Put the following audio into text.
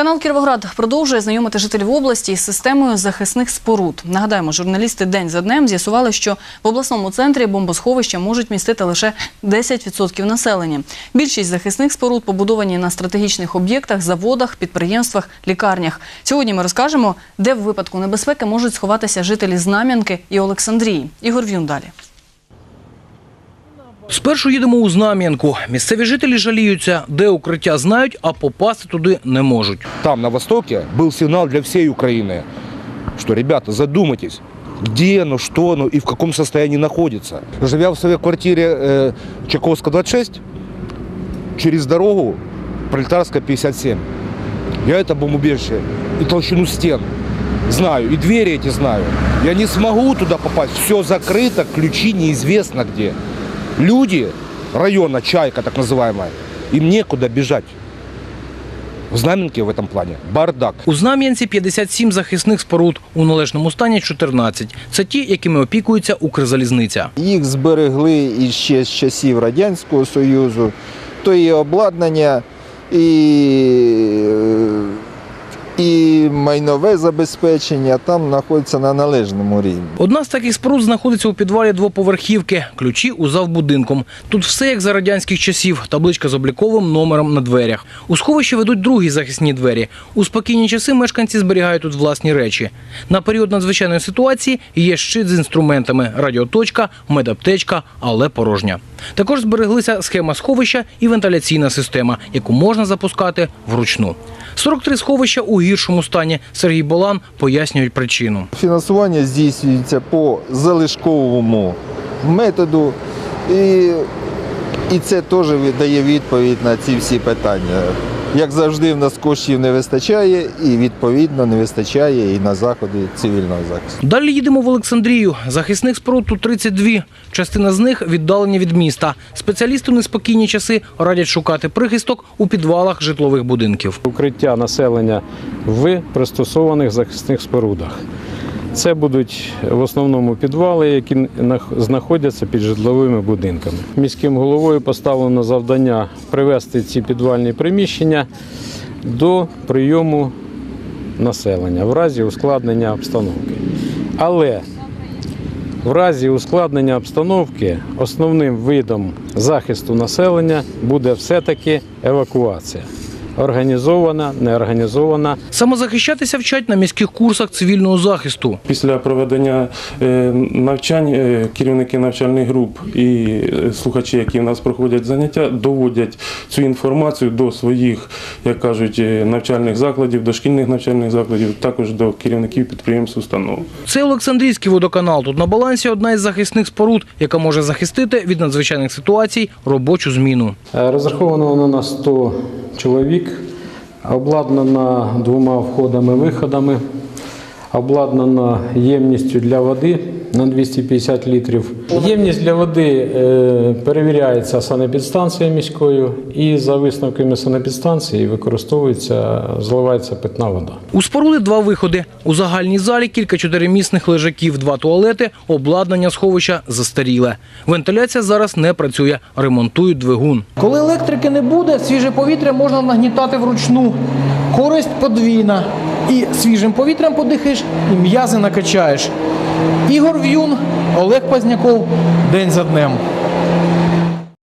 Канал Кіровоград продовжує знайомити жителів області із системою захисних споруд. Нагадаємо, журналісти день за днем з'ясували, що в обласному центрі бомбосховища можуть містити лише 10% населення. Більшість захисних споруд побудовані на стратегічних об'єктах, заводах, підприємствах, лікарнях. Сьогодні ми розкажемо, де в випадку небезпеки можуть сховатися жителі Знам'янки і Олександрії. Ігор В'юн далі. Спершу їдемо у Знам'янку. Місцеві жителі жаліються, де укриття знають, а попасти туди не можуть. Там, на востоке, был сигнал для всей Украины, что, ребята, задумайтесь, где оно, что оно и в каком состоянии находится. Живя в своей квартире э, Чайковского 26, через дорогу Пролетарская 57, я это бомбоубежище и толщину стен знаю, и двери эти знаю. Я не смогу туда попасть, все закрыто, ключи неизвестно где. Люди района, Чайка так называемая, им некуда бежать. В Знаменке в этом плане бардак. У Знам'янці 57 захисних споруд, у належному стані 14. Це ті, якими опікується Укрзалізниця. Їх зберегли іще з часів Радянського Союзу, то і обладнання, і, е, і майнове забезпечення там знаходиться на належному рівні. Одна з таких споруд знаходиться у підвалі двоповерхівки, ключі у завбудинком. Тут все як за радянських часів, табличка з обліковим номером на дверях. У сховище ведуть другі захисні двері. У спокійні часи мешканці зберігають тут власні речі. На період надзвичайної ситуації є щит з інструментами, радіоточка, медаптечка, але порожня. Також збереглися схема сховища і вентиляційна система, яку можна запускати вручну. 43 сховища у гіршому стані. Сергій Болан пояснюють причину. Фінансування здійснюється по залишковому методу, і, і це теж дає відповідь на ці всі питання. Як завжди, в нас коштів не вистачає, і відповідно не вистачає і на заходи цивільного захисту. Далі їдемо в Олександрію. Захисних споруд тут 32. Частина з них віддалені від міста. Спеціалісти у неспокійні часи радять шукати прихисток у підвалах житлових будинків. укриття населення в пристосованих захисних спорудах. Це будуть в основному підвали, які знаходяться під житловими будинками. Міським головою поставлено завдання привести ці підвальні приміщення до прийому населення в разі ускладнення обстановки. Але в разі ускладнення обстановки основним видом захисту населення буде все-таки евакуація. Організована, неорганізована. Самозахищатися вчать на міських курсах цивільного захисту. Після проведення е, навчань е, керівники навчальних груп і е, слухачі, які в нас проходять заняття, доводять цю інформацію до своїх, як кажуть, навчальних закладів, дошкільних навчальних закладів, також до керівників підприємств установ. Це Олександрійський водоканал. Тут на балансі одна із захисних споруд, яка може захистити від надзвичайних ситуацій робочу зміну. Розраховано на 100 чоловік, обладнана двома входами-виходами, обладнана ємністю для води на 250 літрів. Ємність для води е, перевіряється санепідстанцією міською і за висновками санепідстанції використовується, зливається питна вода. У споруди два виходи. У загальній залі кілька чотиримісних лежаків, два туалети, обладнання сховища застаріле. Вентиляція зараз не працює, ремонтують двигун. Коли електрики не буде, свіже повітря можна нагнітати вручну. Користь подвійна. І свіжим повітрям подихаєш, і м'язи накачаєш. Ігор В'юн, Олег Пазняков. День за днем.